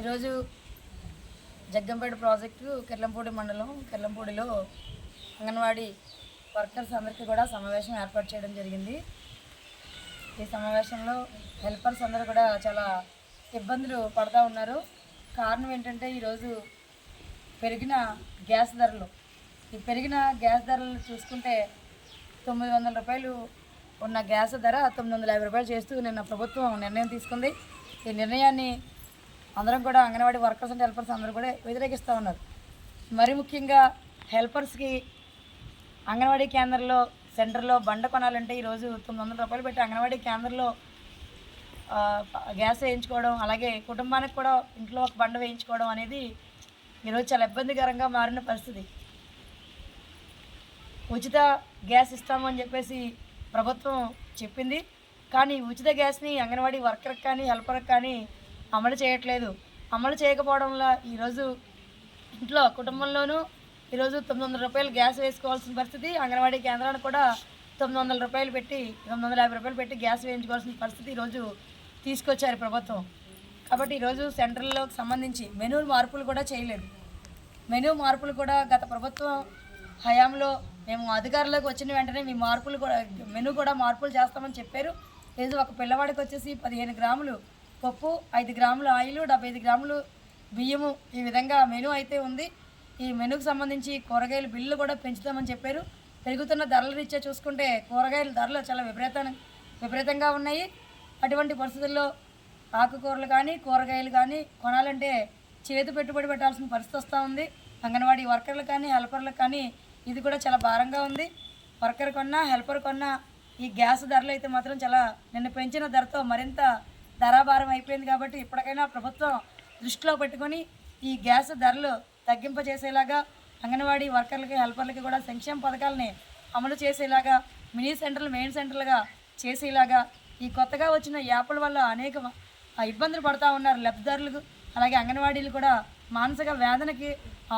ఈరోజు జగ్గంపేట ప్రాజెక్టు కిర్లంపూడి మండలం కిర్లంపూడిలో అంగన్వాడీ వర్కర్స్ అందరికీ కూడా సమావేశం ఏర్పాటు చేయడం జరిగింది. ఈ సమావేశంలో హెల్పర్స్ అందరూ కూడా చాలా ఇబ్బందులు పడతా ఉన్నారు. కారణం ఏంటంటే ఈరోజు పెరిగిన గ్యాస్ ధరలు. ఈ పెరిగిన గ్యాస్ ధరలు చూసుకుంటే తొమ్మిది వందల రూపాయలు ఉన్న గ్యాస్ ధర తొమ్మిది వందల యాభై రూపాయలు చేస్తూ నిన్న ప్రభుత్వం నిర్ణయం తీసుకుంది. ఈ నిర్ణయాన్ని అందరం కూడా అంగన్వాడీ వర్కర్స్ అండ్ హెల్పర్స్ అందరూ కూడా వ్యతిరేకిస్తూ ఉన్నారు. మరి ముఖ్యంగా హెల్పర్స్కి అంగన్వాడీ కేంద్రంలో సెంటర్లో బండ కొనాలంటే ఈరోజు తొమ్మిది వందల రూపాయలు పెట్టి అంగన్వాడీ కేంద్రంలో గ్యాస్ వేయించుకోవడం అలాగే కుటుంబానికి కూడా ఇంట్లో ఒక బండ వేయించుకోవడం అనేది ఈరోజు చాలా ఇబ్బందికరంగా మారిన పరిస్థితి. ఉచిత గ్యాస్ ఇస్తామని చెప్పేసి ప్రభుత్వం చెప్పింది. కానీ ఉచిత గ్యాస్ని అంగన్వాడీ వర్కర్కి కానీ హెల్పర్కి కానీ అమలు చేయట్లేదు. అమలు చేయకపోవడం వల్ల ఈరోజు ఇంట్లో కుటుంబంలోనూ ఈరోజు తొమ్మిది వందల రూపాయలు గ్యాస్ వేసుకోవాల్సిన పరిస్థితి అంగన్వాడీ కేంద్రాన్ని కూడా తొమ్మిది వందల రూపాయలు పెట్టి తొమ్మిది వందల యాభై రూపాయలు పెట్టి గ్యాస్ వేయించుకోవాల్సిన పరిస్థితి ఈరోజు తీసుకొచ్చారు ప్రభుత్వం. కాబట్టి ఈరోజు సెంట్రల్లోకి సంబంధించి మెనూ మార్పులు కూడా చేయలేదు. మెనూ మార్పులు కూడా గత ప్రభుత్వం హయాంలో మేము అధికారంలోకి వచ్చిన వెంటనే మీ మార్పులు కూడా మెనూ కూడా మార్పులు చేస్తామని చెప్పారు. ఏదో ఒక పిల్లవాడికి వచ్చేసి పదిహేను గ్రాములు పప్పు ఐదు గ్రాములు ఆయిల్ డెబ్బై ఐదు గ్రాములు బియ్యము. ఈ విధంగా మెనూ అయితే ఉంది. ఈ మెనూకి సంబంధించి కూరగాయల బిల్లు కూడా పెంచుతామని చెప్పారు. పెరుగుతున్న ధరల రీత్యా చూసుకుంటే కూరగాయల ధరలు చాలా విపరీత విపరీతంగా ఉన్నాయి. అటువంటి పరిస్థితుల్లో ఆకుకూరలు కానీ కూరగాయలు కానీ కొనాలంటే చేతి పెట్టుబడి పెట్టాల్సిన పరిస్థితి వస్తూ ఉంది. అంగన్వాడీ వర్కర్లు కానీ హెల్పర్లకు కానీ ఇది కూడా చాలా భారంగా ఉంది. వర్కర్ కొన్నా హెల్పర్ కొన్నా ఈ గ్యాస్ ధరలు అయితే మాత్రం చాలా నిన్న పెంచిన ధరతో మరింత ధరాభారం అయిపోయింది కాబట్టి ఇప్పటికైనా ప్రభుత్వం దృష్టిలో పెట్టుకొని ఈ గ్యాస్ ధరలు తగ్గింపజేసేలాగా అంగన్వాడీ వర్కర్లకి హెల్పర్లకి కూడా సంక్షేమ పథకాలని అమలు చేసేలాగా మినీ సెంటర్లు మెయిన్ సెంటర్లుగా చేసేలాగా ఈ కొత్తగా వచ్చిన యాప్ల వల్ల అనేక ఇబ్బందులు పడుతూ ఉన్నారు. లబ్ధిదారులకు అలాగే అంగన్వాడీలు కూడా మానసిక వేదనకి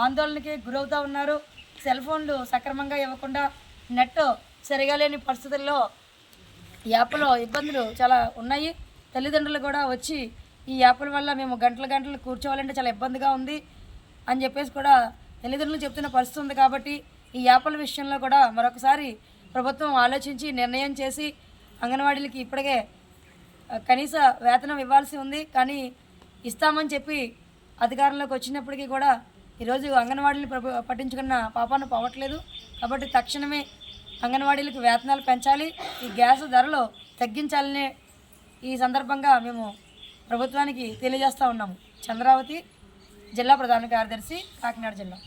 ఆందోళనకి గురవుతూ ఉన్నారు. సెల్ ఫోన్లు సక్రమంగా ఇవ్వకుండా నెట్ సరిగా లేని పరిస్థితుల్లో ఈ యాప్లో ఇబ్బందులు చాలా ఉన్నాయి. తల్లిదండ్రులు కూడా వచ్చి ఈ యాప్ల వల్ల మేము గంటల గంటలు కూర్చోవాలంటే చాలా ఇబ్బందిగా ఉంది అని చెప్పేసి కూడా తల్లిదండ్రులు చెప్తున్న పరిస్థితి ఉంది కాబట్టి ఈ యాప్ల విషయంలో కూడా మరొకసారి ప్రభుత్వం ఆలోచించి నిర్ణయం చేసి అంగన్వాడీలకి ఇప్పటికే కనీస వేతనం ఇవ్వాల్సి ఉంది. కానీ ఇస్తామని చెప్పి అధికారంలోకి వచ్చినప్పటికీ కూడా ఈరోజు అంగన్వాడీలు ప్రభు పట్టించుకున్న పాపాన్ని పోవట్లేదు. కాబట్టి తక్షణమే అంగన్వాడీలకు వేతనాలు పెంచాలి. ఈ గ్యాస్ ధరలు తగ్గించాలనే ఈ సందర్భంగా మేము ప్రభుత్వానికి తెలియజేస్తూ ఉన్నాము. చంద్రావతి జిల్లా ప్రధాన కార్యదర్శి కాకినాడ జిల్లా.